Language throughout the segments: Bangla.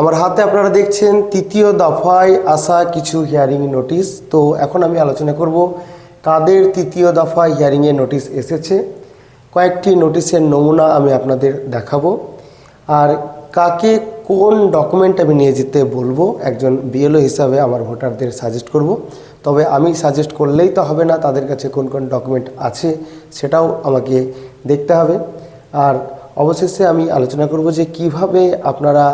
আমার হাতে আপনারা দেখছেন তৃতীয় দফায় আসা কিছু হিয়ারিং নোটিশ তো এখন আমি আলোচনা করব কাদের তৃতীয় দফায় হিয়ারিংয়ে নোটিশ এসেছে। কয়েকটি নোটিশের নমুনা আমি আপনাদের দেখাবো। আর কাকে কোন ডকুমেন্ট আমি নিয়ে যেতে বলব, একজন বিএলও হিসাবে আমার ভোটারদের সাজেস্ট করব। তবে আমি সাজেস্ট করলেই তো হবে না, তাদের কাছে কোন কোন ডকুমেন্ট আছে সেটাও আমাকে দেখতে হবে। আর অবশেষে আমি আলোচনা করব যে কীভাবে আপনারা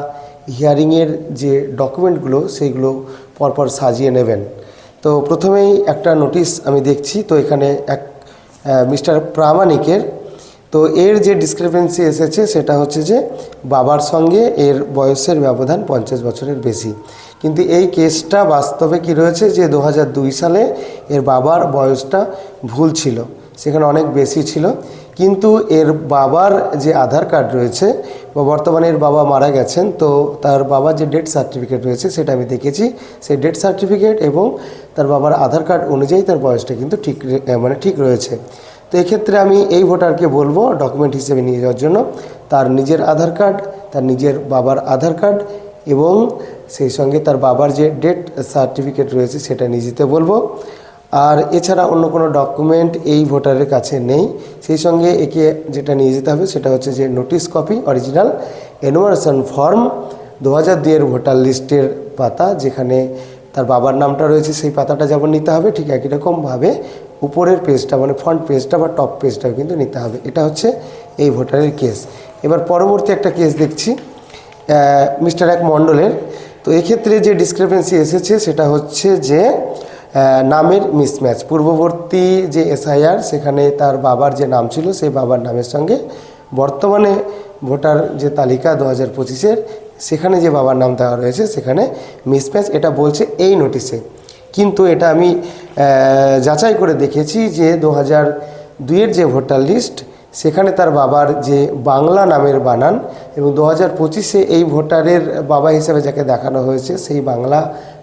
হিয়ারিংয়ের যে ডকুমেন্টগুলো, সেইগুলো পরপর সাজিয়ে নেবেন। তো প্রথমেই একটা নোটিশ আমি দেখছি, তো এখানে এক মিস্টার প্রামাণিকের। তো এর যে ডিসক্রিপেন্সি এসেছে, সেটা হচ্ছে যে বাবার সঙ্গে এর বয়সের ব্যবধান পঞ্চাশ বছরের বেশি। কিন্তু এই কেসটা বাস্তবে কি রয়েছে যে দু হাজার দুই সালে এর বাবার বয়সটা ভুল ছিল, সেখানে অনেক বেশি ছিল। কিন্তু এর বাবার যে আধার কার্ড রয়েছে বর্তমানে এর বাবা মারা গেছেন, তো তার বাবার যে ডেথ সার্টিফিকেট রয়েছে সেটা আমি দেখেছি। সেই ডেথ সার্টিফিকেট এবং তার বাবার আধার কার্ড অনুযায়ী তার বয়সটা কিন্তু ঠিক মানে ঠিক রয়েছে। তো এক্ষেত্রে আমি এই ভোটারকে বলব ডকুমেন্ট হিসেবে নিয়ে যাওয়ার জন্য, তার নিজের আধার কার্ড তার নিজের বাবার আধার কার্ড এবং সেই সঙ্গে তার বাবার যে ডেথ সার্টিফিকেট রয়েছে সেটা নিয়ে যেতে বলব। আর এছাড়া অন্য কোনো ডকুমেন্ট এই ভোটারের কাছে নেই। সেই সঙ্গে একে যেটা নিয়ে যেতে হবে সেটা হচ্ছে যে notice copy original enumeration form দু হাজার দুইয়ের ভোটার লিস্টের পাতা যেখানে তার বাবার নামটা রয়েছে সেই পাতাটা যেমন নিতে হবে, ঠিক একই রকমভাবে উপরের পেজটা মানে ফ্রন্ট পেজটা বা টপ পেজটাও কিন্তু নিতে হবে। এটা হচ্ছে এই ভোটারের কেস এবার পরবর্তী একটা কেস দেখছি মিস্টার এক মণ্ডলের। তো এক্ষেত্রে যে ডিসক্রিপেন্সি এসেছে সেটা হচ্ছে যে নামের মিসম্যাচ পূর্ববর্তী যে এসআইআর সেখানে তার বাবার যে নাম ছিল, সেই বাবার নামের সঙ্গে বর্তমানে ভোটার যে তালিকা দু হাজার পঁচিশের, সেখানে যে বাবার নাম দেওয়া রয়েছে, সেখানে মিসম্যাচ এটা বলছে এই নোটিশে কিন্তু এটা আমি যাচাই করে দেখেছি যে দু হাজার দুইয়ের যে ভোটার লিস্ট সেখানে তার বাবার যে বাংলা নামের বানান, এবং দু হাজার পঁচিশে এই ভোটারের বাবা হিসেবে যাকে দেখানো হয়েছে, সেই বাংলা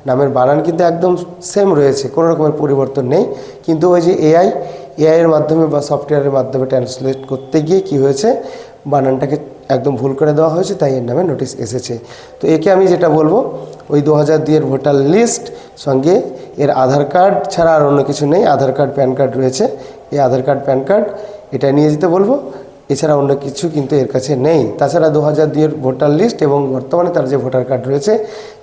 নামের বানান কিন্তু একদম সেম রয়েছে, কোনো রকমের পরিবর্তন নেই। কিন্তু ওই যে এআই এআইয়ের মাধ্যমে বা সফটওয়্যারের মাধ্যমে ট্রান্সলেট করতে গিয়ে কি হয়েছে? বানানটাকে একদম ভুল করে দেওয়া হয়েছে, তাই এর নামে নোটিশ এসেছে। তো একে আমি যেটা বলব, ওই দু হাজার দুইয়ের ভোটার লিস্ট সঙ্গে এর আধার কার্ড ছাড়া আর অন্য কিছু নেই। আধার কার্ড প্যান কার্ড রয়েছে। এই আধার কার্ড প্যান কার্ড এটা নিয়ে যেতে বলব। এছাড়া অন্য কিছু কিন্তু এর কাছে নেই। তাছাড়া দু হাজার দুইয়ের ভোটার লিস্ট এবং বর্তমানে তার যে ভোটার কার্ড রয়েছে,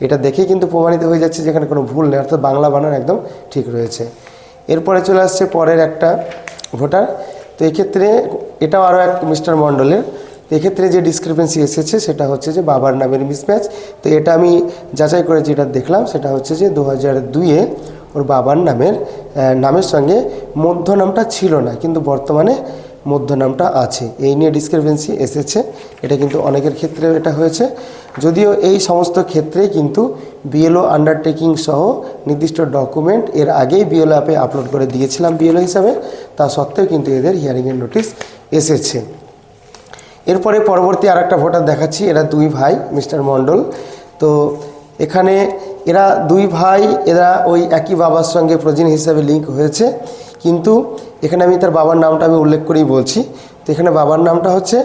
এটা দেখেই কিন্তু প্রমাণিত হয়ে যাচ্ছে যেখানে কোনো ভুল নেই, অর্থাৎ বাংলা বানান একদম ঠিক রয়েছে। এরপরে চলে আসছে পরের একটা ভোটার। তো এক্ষেত্রে এটাও আরও এক মিস্টার মণ্ডলের। এক্ষেত্রে যে ডিসক্রিপেন্সি এসেছে, সেটা হচ্ছে যে বাবার নামের মিসম্যাচ তো এটা আমি যাচাই করে যেটা দেখলাম, সেটা হচ্ছে যে দু হাজার দুইয়ে ওর বাবার নামের নামের সঙ্গে মধ্য নামটা ছিল না। কিন্তু বর্তমানে মধ্য নামটা আছে। এই নিয়ে ডিসক্রিপেন্সি এসেছে। এটা কিন্তু অনেকের ক্ষেত্রে এটা হয়েছে। যদিও এই সমস্ত ক্ষেত্রে কিন্তু বিএলও আন্ডারটেকিং সহ নির্দিষ্ট ডকুমেন্ট এর আগেই বিএলও অ্যাপে আপলোড করে দিয়েছিলাম বিএলও হিসাবে। তা সত্ত্বেও কিন্তু এদের হিয়ারিংয়ের নোটিশ এসেছে। এরপরে পরবর্তী আর একটা ভোটার দেখাচ্ছি। এরা দুই ভাই, মিস্টার মণ্ডল। তো এখানে এরা দুই ভাই, এরা ওই একই বাবার সঙ্গে প্রজিন হিসাবে লিঙ্ক হয়েছে। কিন্তু এখানে আমি তার বাবার নামটা আমি উল্লেখ করেই বলছি। তো এখানে বাবার নামটা হচ্ছে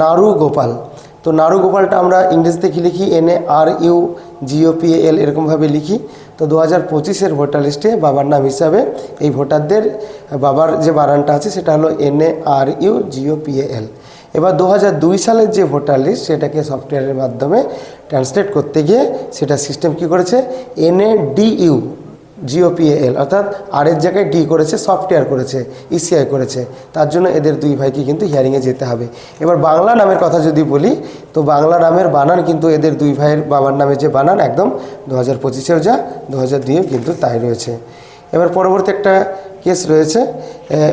নারু গোপাল। তো নারু গোপালটা আমরা ইংরেজিতে কি লিখি? এন এ আর ইউ জিওপিএল এরকমভাবে লিখি। তো দু হাজার পঁচিশের ভোটার লিস্টে বাবার নাম হিসাবে এই ভোটারদের বাবার যে বানানটা আছে, সেটা হলো এন এ আর ইউ জিওপিএল এবার দু দুই সালের যে ভোটার লিস্ট, সেটাকে সফটওয়্যারের মাধ্যমে ট্রান্সলেট করতে গিয়ে সেটা সিস্টেম কি করেছে? এন এ ডিইউ জিওপিএল অর্থাৎ আর জায়গায় ডি করেছে সফটওয়্যার করেছে ইসিআই করেছে। তার জন্য এদের দুই ভাইকে কিন্তু হিয়ারিংয়ে যেতে হবে। এবার বাংলা নামের কথা যদি বলি, তো বাংলা নামের বানান কিন্তু এদের দুই ভাইয়ের বাবার নামে যে বানান, একদম দু হাজার পঁচিশেও যা, দু হাজার দুইয়েও কিন্তু তাই রয়েছে। এবার পরবর্তী একটা কেস রয়েছে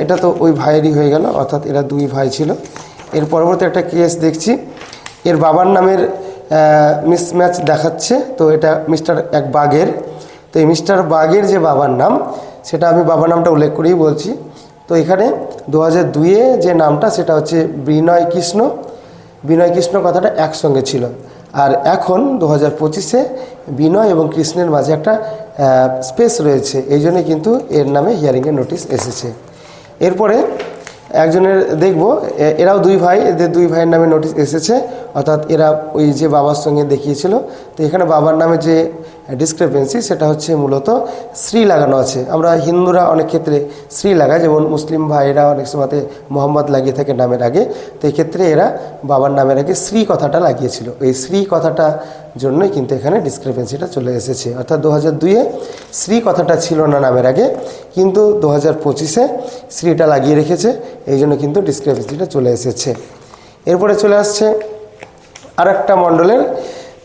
এটা তো ওই ভাইয়েরই হয়ে গেল, অর্থাৎ এরা দুই ভাই ছিল। এর পরবর্তী একটা কেস দেখছি, এর বাবার নামের মিসম্যাচ দেখাচ্ছে। তো এটা মিস্টার এক বাগের তো এই মিস্টার বাগের যে বাবার নাম, সেটা আমি বাবার নামটা উল্লেখ করেই বলছি। তো এখানে দু হাজার দুইয়ে যে নামটা, সেটা হচ্ছে বিনয় কৃষ্ণ। বিনয় কৃষ্ণ কথাটা একসঙ্গে ছিল। আর এখন দু হাজার পঁচিশে বিনয় এবং কৃষ্ণের মাঝে একটা স্পেস রয়েছে। এই জন্যে কিন্তু এর নামে হিয়ারিংয়ের নোটিশ এসেছে। এরপরে একজনের দেখব এরাও দুই ভাই, এদের দুই ভাইয়ের নামে নোটিশ এসেছে। অর্থাৎ এরা ওই যে বাবার সঙ্গে দেখিয়েছিল। তো এখানে বাবার নামে যে ডিসক্রিপেন্সি সেটা হচ্ছে মূলত শ্রী লাগানো আছে। আমরা হিন্দুরা অনেক ক্ষেত্রে শ্রী লাগায় যেমন মুসলিম ভাইরা অনেক সময়তে মোহাম্মদ লাগিয়ে থাকে নামের আগে, তো ক্ষেত্রে এরা বাবার নামের আগে শ্রী কথাটা লাগিয়েছিল। এই শ্রী কথাটা জন্যই কিন্তু এখানে ডিসক্রিপেন্সিটা চলে এসেছে। অর্থাৎ দু হাজার দুইয়ে শ্রী কথাটা ছিল না নামের আগে, কিন্তু দু হাজার পঁচিশে শ্রীটা লাগিয়ে রেখেছে, এই জন্য কিন্তু ডিসক্রিপেন্সিটা চলে এসেছে। এরপরে চলে আসছে আর একটা মণ্ডলের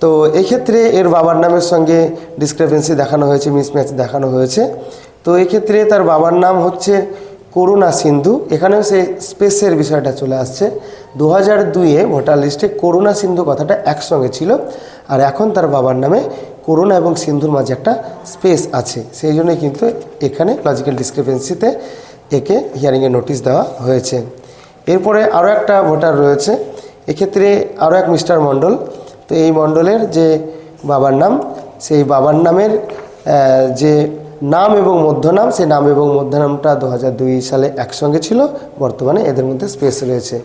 তো এক্ষেত্রে এর বাবার নামের সঙ্গে ডিসক্রিপেন্সি দেখানো হয়েছে মিসম্যাচ দেখানো হয়েছে। তো এক্ষেত্রে তার বাবার নাম হচ্ছে করুণা সিন্ধু। এখানেও সেই স্পেসের বিষয়টা চলে আসছে। দু হাজার দুইয়ে ভোটার লিস্টে করুণা সিন্ধু কথাটা একসঙ্গে ছিল। আর এখন তার বাবার নামে করুণা এবং সিন্ধুর মাঝে একটা স্পেস আছে। সেই জন্যই কিন্তু এখানে লজিক্যাল ডিসক্রিপেন্সিতে একে হিয়ারিংয়ে নোটিশ দেওয়া হয়েছে। এরপরে আরও একটা ভোটার রয়েছে। এক্ষেত্রে আরও এক মিস্টার মণ্ডল। তো এই মণ্ডলের যে বাবার নাম, সেই বাবার নামের যে নাম এবং মধ্যনাম, সেই নাম এবং মধ্যনামটা দু দুই সালে একসঙ্গে ছিল, বর্তমানে এদের মধ্যে স্পেস রয়েছে।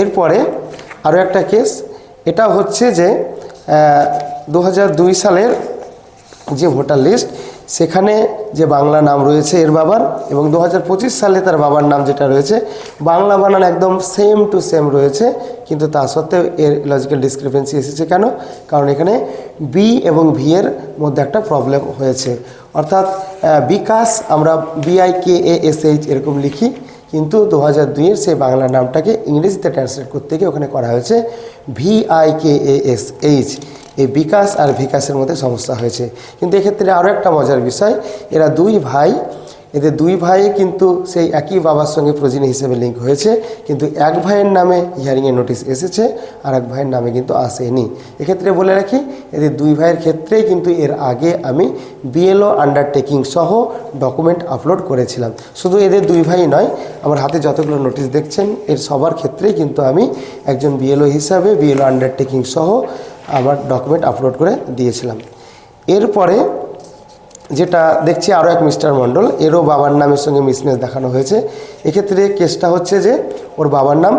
এরপরে আরও একটা কেস এটা হচ্ছে যে দু সালের যে ভোটার লিস্ট সেখানে যে বাংলা নাম রয়েছে এর বাবার এবং দু হাজার পঁচিশ সালে তার বাবার নাম যেটা রয়েছে, বাংলা বানান একদম সেম টু সেম রয়েছে, কিন্তু তা সত্ত্বেও এর লজিক্যাল ডিসক্রিপেন্সি এসেছে কেন? কারণ এখানে বি এবং ভি এর মধ্যে একটা প্রবলেম হয়েছে। অর্থাৎ বিকাশ আমরা বিআই কে এ এস এইচ এরকম লিখি। কিন্তু দু হাজার দুইয়ের সেই বাংলা নামটাকে ইংরেজিতে ট্রান্সলেট করতে গিয়ে ওখানে করা হয়েছে V I K A S H এই বিকাশ আর বিকাশের মধ্যে সমস্যা হয়েছে। কিন্তু এক্ষেত্রে আরও একটা মজার বিষয়, এরা দুই ভাই এদের দুই ভাই কিন্তু সেই একই বাবার সঙ্গে প্রজিনি হিসেবে লিঙ্ক হয়েছে, কিন্তু এক ভাইয়ের নামে হিয়ারিংয়ের নোটিশ এসেছে, আর এক ভাইয়ের নামে কিন্তু আসেনি। এক্ষেত্রে বলে রাখি, এদের দুই ভাইয়ের ক্ষেত্রেই কিন্তু এর আগে আমি বিএলও আন্ডারটেকিং সহ ডকুমেন্ট আপলোড করেছিলাম। শুধু এদের দুই ভাই নয়, আমার হাতে যতগুলো নোটিশ দেখছেন, এর সবার ক্ষেত্রেই কিন্তু আমি একজন বিএলও হিসাবে বিএলও আন্ডারটেকিং সহ আমার ডকুমেন্ট আপলোড করে দিয়েছিলাম। এরপরে যেটা দেখছি আরও এক মিস্টার মণ্ডল, এরও বাবার নামের সঙ্গে মিসম্যাচ দেখানো হয়েছে। এক্ষেত্রে কেসটা হচ্ছে যে, ওর বাবার নাম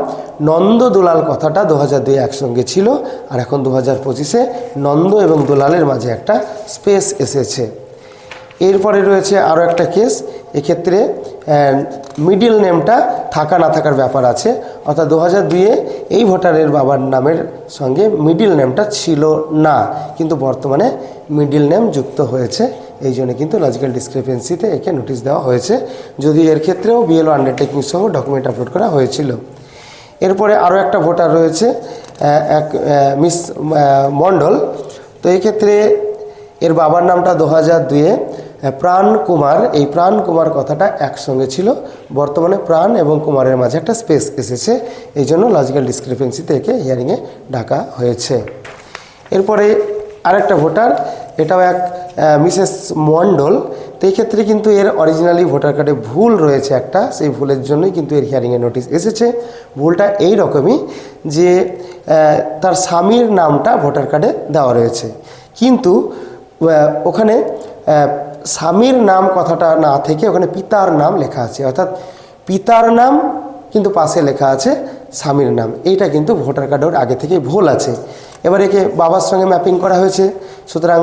নন্দ দুলাল কথাটা দু হাজার দুই একসঙ্গে ছিল, আর এখন দু হাজার পঁচিশে নন্দ এবং দুলালের মাঝে একটা স্পেস এসেছে। এরপরে রয়েছে আরও একটা কেস, এক্ষেত্রে মিডিল নেমটা থাকা না থাকার ব্যাপার আছে, অর্থাৎ দু হাজার দুইয়ে এই ভোটারের বাবার নামের সঙ্গে মিডিল নেমটা ছিল না, কিন্তু বর্তমানে মিডিল নেম যুক্ত হয়েছে। এই জন্য কিন্তু লজিক্যাল ডিসক্রিপেন্সিতে একে নোটিশ দেওয়া হয়েছে। যদি এর ক্ষেত্রেও বিএলও আন্ডারটেকিং সহ ডকুমেন্ট আপলোড করা হয়েছিল। এরপরে আরও একটা ভোটার রয়েছে এক মিস মণ্ডল। তো এই ক্ষেত্রে এর বাবার নামটা দু হাজার দুয়ে প্রাণ কুমার। এই প্রাণ কুমার কথাটা একসঙ্গে ছিল। বর্তমানে প্রাণ এবং কুমারের মাঝে একটা স্পেস এসেছে। এই জন্য লজিক্যাল ডিসক্রিপেন্সিতে একে হিয়ারিংয়ে ডাকা হয়েছে। এরপরে আরেকটা ভোটার এটাও এক মিসেস মণ্ডল তো এই ক্ষেত্রে কিন্তু এর অরিজিনালি ভোটার কার্ডে ভুল রয়েছে একটা, সেই ভুলের জন্যই কিন্তু এর হিয়ারিংয়ের নোটিশ এসেছে। ভুলটা এই রকমই যে তার স্বামীর নামটা ভোটার কার্ডে দেওয়া রয়েছে। কিন্তু ওখানে স্বামীর নাম কথাটা না থেকে ওখানে পিতার নাম লেখা আছে। অর্থাৎ পিতার নাম কিন্তু পাশে লেখা আছে স্বামীর নাম। এইটা কিন্তু ভোটার কার্ডের আগে থেকে ভুল আছে। এবার একে বাবার সঙ্গে ম্যাপিং করা হয়েছে। সুতরাং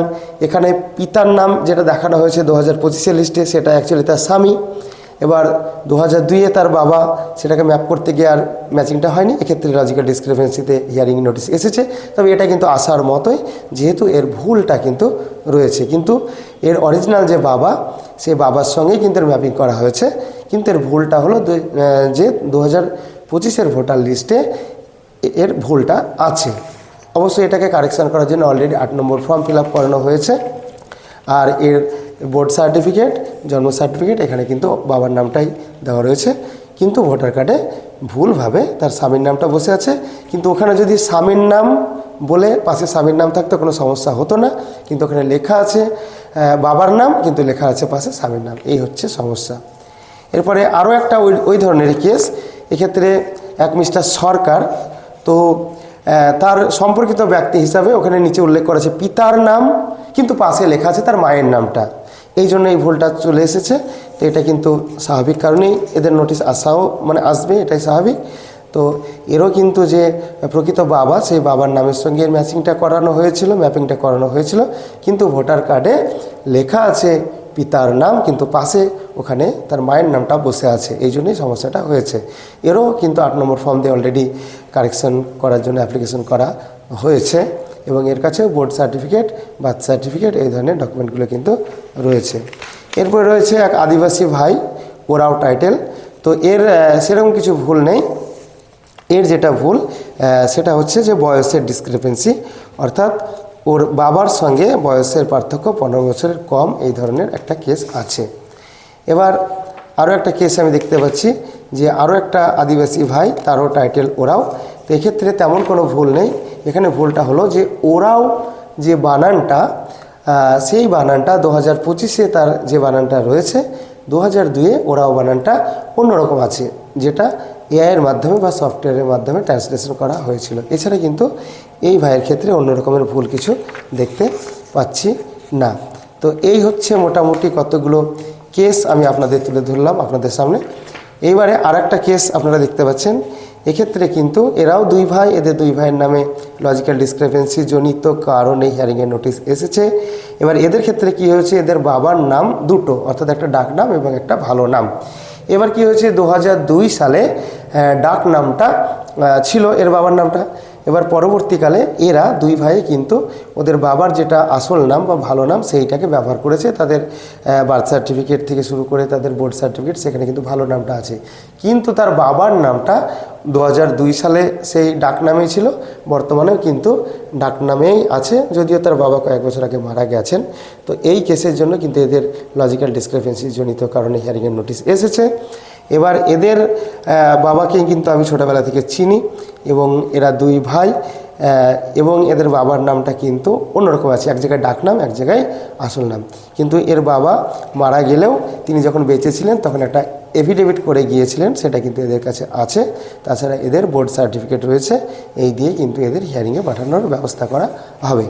এখানে পিতার নাম যেটা দেখানো হয়েছে দু হাজার পঁচিশের লিস্টে সেটা অ্যাকচুয়ালি তার স্বামী। এবার দু হাজার দুইয়ে তার বাবা, সেটাকে ম্যাপ করতে গিয়ে আর ম্যাচিংটা হয়নি। এক্ষেত্রে লজিক্যাল ডিসক্রিপেন্সিতে হিয়ারিং নোটিশ এসেছে। তবে এটা কিন্তু আসার মতোই, যেহেতু এর ভুলটা কিন্তু রয়েছে। কিন্তু এর অরিজিনাল যে বাবা সেই বাবার সঙ্গেই কিন্তু এর ম্যাপিং করা হয়েছে। কিন্তু এর ভুলটা হলো যে দু হাজার পঁচিশের ভোটার লিস্টে এর ভুলটা আছে। অবশ্যই এটাকে কারেকশান করার জন্য অলরেডি আট নম্বর ফর্ম ফিল করানো হয়েছে। আর এর বোর্ড সার্টিফিকেট জন্ম সার্টিফিকেট এখানে কিন্তু বাবার নামটাই দেওয়া রয়েছে। কিন্তু ভোটার কার্ডে ভুলভাবে তার স্বামীর নামটা বসে আছে। কিন্তু ওখানে যদি স্বামীর নাম বলে পাশে স্বামীর নাম থাকতো, কোনো সমস্যা হতো না। কিন্তু ওখানে লেখা আছে বাবার নাম, কিন্তু লেখা আছে পাশে স্বামীর নাম। এই হচ্ছে সমস্যা। এরপরে আরও একটা ওই ওই ধরনের কেস এক্ষেত্রে এক মিস্টার সরকার, তো তার সম্পর্কিত ব্যক্তি হিসাবে ওখানে নিচে উল্লেখ করা আছে পিতার নাম, কিন্তু পাশে লেখা আছে তার মায়ের নামটা। এই জন্য এই ভুলটা চলে এসেছে। তো এটা কিন্তু স্বাভাবিক কারণেই এদের নোটিশ আসাও মানে আসবে, এটাই স্বাভাবিক। তো তো এরও কিন্তু যে প্রকৃত বাবা, সেই বাবার নামের সঙ্গে এর ম্যাচিংটা করানো হয়েছিল ম্যাপিংটা করানো হয়েছিল, কিন্তু ভোটার কার্ডে লেখা আছে পিতার নাম, কিন্তু পাশে ওখানে তার মায়ের নামটা বসে আছে। এই জন্যই সমস্যাটা হয়েছে। এরও কিন্তু আট নম্বর ফর্ম দিয়ে অলরেডি কারেকশন করার জন্য অ্যাপ্লিকেশন করা হয়েছে এবং এর কাছেও বোর্ড সার্টিফিকেট, বার্থ সার্টিফিকেট এই ধরনের ডকুমেন্টগুলো কিন্তু রয়েছে। এরপরে রয়েছে এক আদিবাসী ভাই, ওরাও টাইটেল তো এর সেরকম কিছু ভুল নেই। এর যেটা ভুল সেটা হচ্ছে যে বয়সের ডিসক্রিপেন্সি অর্থাৎ ওর বাবার সঙ্গে বয়সের পার্থক্য পনেরো বছরের কম এই ধরনের একটা কেস আছে। এবার আরও একটা কেস আমি দেখতে পাচ্ছি। যে আরও একটা আদিবাসী ভাই, তারও টাইটেল ওরাও। তো এক্ষেত্রে তেমন কোনো ভুল নেই। এখানে ভুলটা হলো যে ওরাও যে বানানটা সেই বানানটা দু হাজার পঁচিশে তার যে বানানটা রয়েছে, দু হাজার দুয়ে ওরাও বানানটা অন্যরকম আছে, যেটা এআইয়ের মাধ্যমে বা সফটওয়্যারের মাধ্যমে ট্রান্সলেশন করা হয়েছিল। এছাড়া কিন্তু এই ভাইয়ের ক্ষেত্রে অন্য রকমের ভুল কিছু দেখতে পাচ্ছি না। তো এই হচ্ছে মোটামুটি কতগুলো কেস আমি আপনাদের তুলে ধরলাম আপনাদের সামনে। এইবারে আর একটা কেস আপনারা দেখতে পাচ্ছেন। এক্ষেত্রে কিন্তু এরাও দুই ভাই, এদের দুই ভাইয়ের নামে লজিক্যাল ডিসক্রেপেন্সি জনিত কারণে হিয়ারিংয়ের নোটিশ এসেছে। এবার এদের ক্ষেত্রে কি হয়েছে? এদের বাবার নাম দুটো, অর্থাৎ একটা ডাকনাম এবং একটা ভালো নাম। এবার কি হয়েছে? দু হাজার দুই সালে ডাক নামটা ছিল এর বাবার নামটা। এবার পরবর্তীকালে এরা দুই ভাই কিন্তু ওদের বাবার যেটা আসল নাম বা ভালো নাম সেইটাকে ব্যবহার করেছে। তাদের বার্থ সার্টিফিকেট থেকে শুরু করে তাদের বোর্ড সার্টিফিকেট সেখানে কিন্তু ভালো নামটা আছে। কিন্তু তার বাবার নামটা দু হাজার দুই সালে সেই ডাক নামেই ছিল। বর্তমানেও কিন্তু ডাক নামেই আছে, যদিও তার বাবা কয়েক বছর আগে মারা গেছেন। তো এই কেসের জন্য কিন্তু এদের লজিক্যাল ডিসক্রিপেন্সি জনিত কারণে হিয়ারিংয়ের নোটিশ এসেছে। এবার এদের বাবাকে কিন্তু আমি ছোটোবেলা থেকে চিনি এবং এরা দুই ভাই এবং এদের বাবার নামটা কিন্তু অন্যরকম আছে। এক জায়গায় ডাক নাম, এক জায়গায় আসল নাম। কিন্তু এর বাবা মারা গেলেও তিনি যখন বেঁচে ছিলেন তখন একটা এফিডেভিট করে গিয়েছিলেন, সেটা কিন্তু এদের কাছে আছে। তাছাড়া এদের বোর্ড সার্টিফিকেট রয়েছে, এই দিয়ে কিন্তু এদের হিয়ারিংয়ে পাঠানোর ব্যবস্থা করা হবে।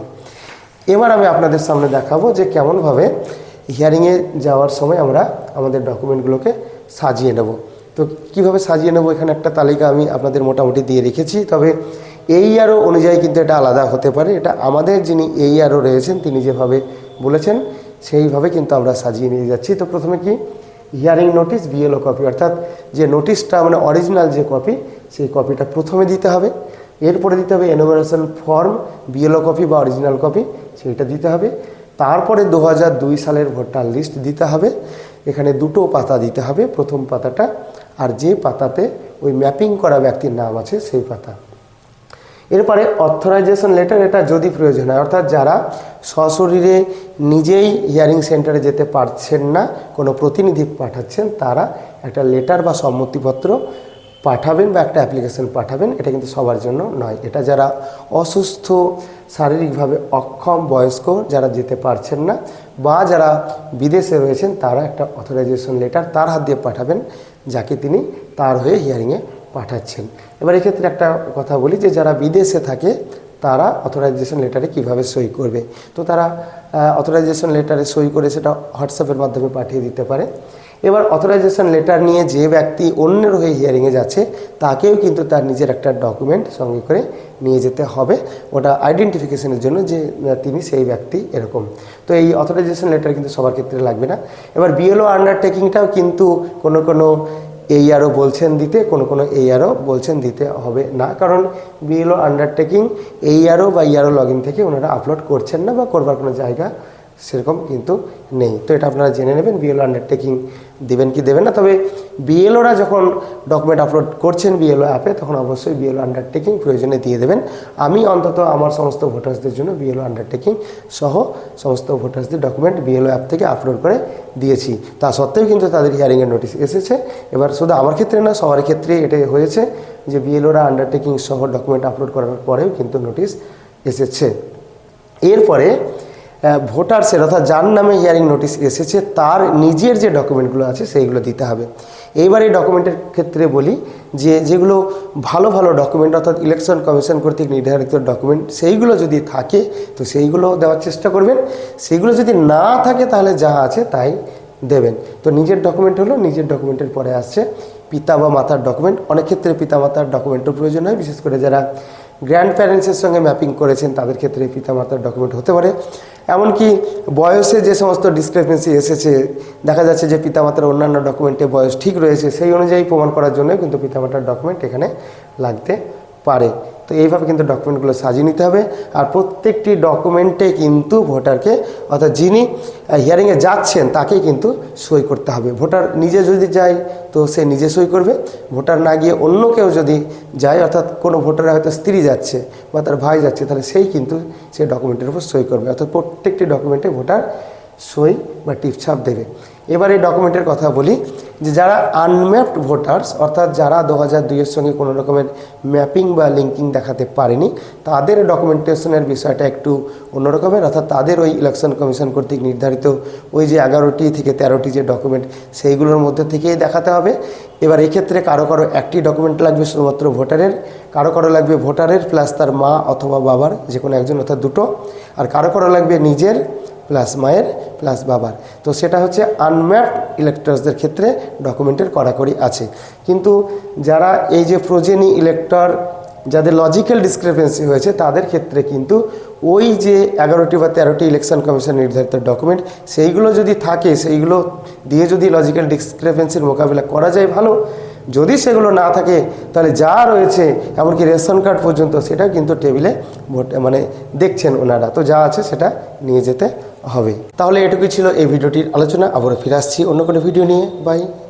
এবার আমি আপনাদের সামনে দেখাবো যে কেমনভাবে হিয়ারিংয়ে যাওয়ার সময় আমরা আমাদের ডকুমেন্টগুলোকে সাজিয়ে নেব। তো কীভাবে সাজিয়ে নেব এখানে একটা তালিকা আমি আপনাদের মোটামুটি দিয়ে রেখেছি। তবে এই আরও অনুযায়ী কিন্তু এটা আলাদা হতে পারে। এটা আমাদের যিনি এই আরও রয়েছেন, তিনি যেভাবে বলেছেন, সেইভাবে কিন্তু আমরা সাজিয়ে নিয়ে যাচ্ছি। তো প্রথমে কি? হিয়ারিং নোটিশ বিএলও কপি অর্থাৎ যে নোটিশটা মানে অরিজিনাল যে কপি সেই কপিটা প্রথমে দিতে হবে। এরপরে দিতে হবে এনোভেশন ফর্ম বিএলও কপি বা অরিজিনাল কপি সেইটা দিতে হবে। তারপরে দু সালের ভোটার লিস্ট দিতে হবে। এখানে দুটো পাতা দিতে হবে। প্রথম পাতাটা, আর যে পাতাতে ওই ম্যাপিং করা ব্যক্তির নাম আছে সেই পাতা। এরপরে অথরাইজেশন লেটার, এটা যদি প্রয়োজন হয়, অর্থাৎ যারা সশরীরে নিজেই হিয়ারিং সেন্টারে যেতে পারছেন না, কোনো প্রতিনিধি পাঠাচ্ছেন, তারা একটা লেটার বা সম্মতিপত্র পাঠাবেন বা একটা অ্যাপ্লিকেশন পাঠাবেন, এটা কিন্তু সবার জন্য নয়। এটা যারা অসুস্থ শারীরিকভাবে অক্ষম, বয়স্ক যারা যেতে পারছেন না বা যারা বিদেশে রয়েছেন, তারা একটা অথরাইজেশন লেটার তার হাত দিয়ে পাঠাবেন, যাকে তিনি তার হয়ে হিয়ারিংয়ে পাঠাচ্ছেন। এবার এক্ষেত্রে একটা কথা বলি যে, যারা বিদেশে থাকে, তারা অথরাইজেশন লেটারে কীভাবে সই করবে? তো তারা অথরাইজেশন লেটারে সই করে সেটা হোয়াটসঅ্যাপের মাধ্যমে পাঠিয়ে দিতে পারে। এবার অথরাইজেশন লেটার নিয়ে যে ব্যক্তি অন্যের হয়ে হিয়ারিংয়ে যাচ্ছে, তাকেও কিন্তু তার নিজের একটা ডকুমেন্ট সঙ্গে করে নিয়ে যেতে হবে। ওটা আইডেন্টিফিকেশনের জন্য যে তিনি সেই ব্যক্তি এরকম। তো এই অথরাইজেশন লেটার কিন্তু সবার ক্ষেত্রে লাগবে না। এবার বিএলও আন্ডারটেকিংটাও কিন্তু কোনো কোনো এই আরও বলছেন দিতে, কোনো কোনো এই আরও বলছেন দিতে হবে না। কারণ বিএলও আন্ডারটেকিং এই আরও বা ইয়ারও লগ ইন থেকে ওনারা আপলোড করছেন না বা করবার কোনো জায়গা সেরকম কিন্তু নেই। তো এটা আপনারা জেনে নেবেন বিএলও আন্ডারটেকিং দেবেন কি দেবেন না। তবে বিএলওরা যখন ডকুমেন্ট আপলোড করছেন বিএলও অ্যাপে তখন অবশ্যই বিএলও আন্ডারটেকিং প্রয়োজনে দিয়ে দেবেন। আমি অন্তত আমার সমস্ত ভোটার্সদের জন্য বিএলও আন্ডারটেকিং সহ সমস্ত ভোটার্সদের ডকুমেন্ট বিএলও অ্যাপ থেকে আপলোড করে দিয়েছি। তা সত্ত্বেও কিন্তু তাদের হিয়ারিংয়ের নোটিশ এসেছে। এবার শুধু আমার ক্ষেত্রে না, সবার ক্ষেত্রে এটা হয়েছে যে বিএলওরা আন্ডারটেকিং সহ ডকুমেন্ট আপলোড করার পরেও কিন্তু নোটিশ এসেছে। এরপরে ভোটার্সের অর্থাৎ যার নামে হিয়ারিং নোটিশ এসেছে, তার নিজের যে ডকুমেন্টগুলো আছে সেইগুলো দিতে হবে। এইবার এই ডকুমেন্টের ক্ষেত্রে বলি যে, যেগুলো ভালো ভালো ডকুমেন্ট অর্থাৎ ইলেকশন কমিশন কর্তৃক নির্ধারিত ডকুমেন্ট সেইগুলো যদি থাকে, তো সেইগুলো দেওয়ার চেষ্টা করবেন। সেইগুলো যদি না থাকে, তাহলে যা আছে তাই দেবেন। তো নিজের ডকুমেন্ট হলো, নিজের ডকুমেন্টের পরে আসছে পিতা বা মাতার ডকুমেন্ট অনেক ক্ষেত্রে পিতা মাতার ডকুমেন্টের প্রয়োজন হয়, বিশেষ করে যারা গ্র্যান্ড প্যারেন্টসের সঙ্গে ম্যাপিং করেছেন, তাদের ক্ষেত্রে পিতা মাতার ডকুমেন্ট হতে পারে। এমনকি বয়সে যে সমস্ত ডিসক্রিপেন্সি এসেছে, দেখা যাচ্ছে যে পিতামাতার অন্যান্য ডকুমেন্টে বয়স ঠিক রয়েছে, সেই অনুযায়ী প্রমাণ করার জন্য কিন্তু পিতামাতার ডকুমেন্ট এখানে লাগতে পারে। তো এইভাবে কিন্তু ডকুমেন্টগুলো সাজিয়ে নিতে হবে। আর প্রত্যেকটি ডকুমেন্টে কিন্তু ভোটারকে, অর্থাৎ যিনি হিয়ারিংয়ে যাচ্ছেন, তাকেই কিন্তু সই করতে হবে। ভোটার নিজে যদি যায়, তো সে নিজে সই করবে। ভোটার না গিয়ে অন্য কেউ যদি যায়, অর্থাৎ কোনো ভোটার হয়তো স্ত্রী যাচ্ছে বা তার ভাই যাচ্ছে, তাহলে সেই কিন্তু সে ডকুমেন্টের উপর সই করবে। অর্থাৎ প্রত্যেকটি ডকুমেন্টে ভোটার সই বা টিপছাপ দেবে। এবার এই ডকুমেন্টের কথা বলি। যে যারা আনম্যাপড ভোটার্স অর্থাৎ যারা দু হাজার দুইয়ের সঙ্গে কোনো রকমের ম্যাপিং বা লিঙ্কিং দেখাতে পারেনি, তাদের ডকুমেন্টেশনের বিষয়টা একটু অন্যরকমের অর্থাৎ তাদের ওই ইলেকশন কমিশন কর্তৃক নির্ধারিত ওই যে এগারোটি থেকে তেরোটি যে ডকুমেন্ট সেইগুলোর মধ্যে থেকেই দেখাতে হবে। এবার এক্ষেত্রে কারও কারও একটি ডকুমেন্ট লাগবে শুধুমাত্র ভোটারের, কারও কারও লাগবে ভোটারের প্লাস তার মা অথবা বাবার যে কোনো একজন অর্থাৎ দুটো, আর কারও কারও লাগবে নিজের প্লাস মায়ের, প্লাস বাবার। তো সেটা হচ্ছে আনম্যাপড ইলেক্টরসদের ক্ষেত্রে ডকুমেন্টের কড়াকড়ি আছে। কিন্তু যারা এই যে প্রোজেনি ইলেক্টর যাদের লজিক্যাল ডিসক্রিপেন্সি হয়েছে, তাদের ক্ষেত্রে কিন্তু ওই যে এগারোটি বা তেরোটি ইলেকশন কমিশন নির্ধারিত ডকুমেন্ট সেইগুলো যদি থাকে, সেইগুলো দিয়ে যদি লজিক্যাল ডিসক্রিপেন্সির মোকাবিলা করা যায় ভালো। যদি সেগুলো না থাকে, তাহলে যা রয়েছে, এমনকি রেশন কার্ড পর্যন্ত সেটা কিন্তু টেবিলে ভোট মানে দেখছেন ওনারা। তো যা আছে, সেটা নিয়ে যেতে হবে। তাহলে এটুকুই ছিল এই ভিডিওটির আলোচনা। আবারও ফিরে আসছি অন্য কোনো ভিডিও নিয়ে। বাই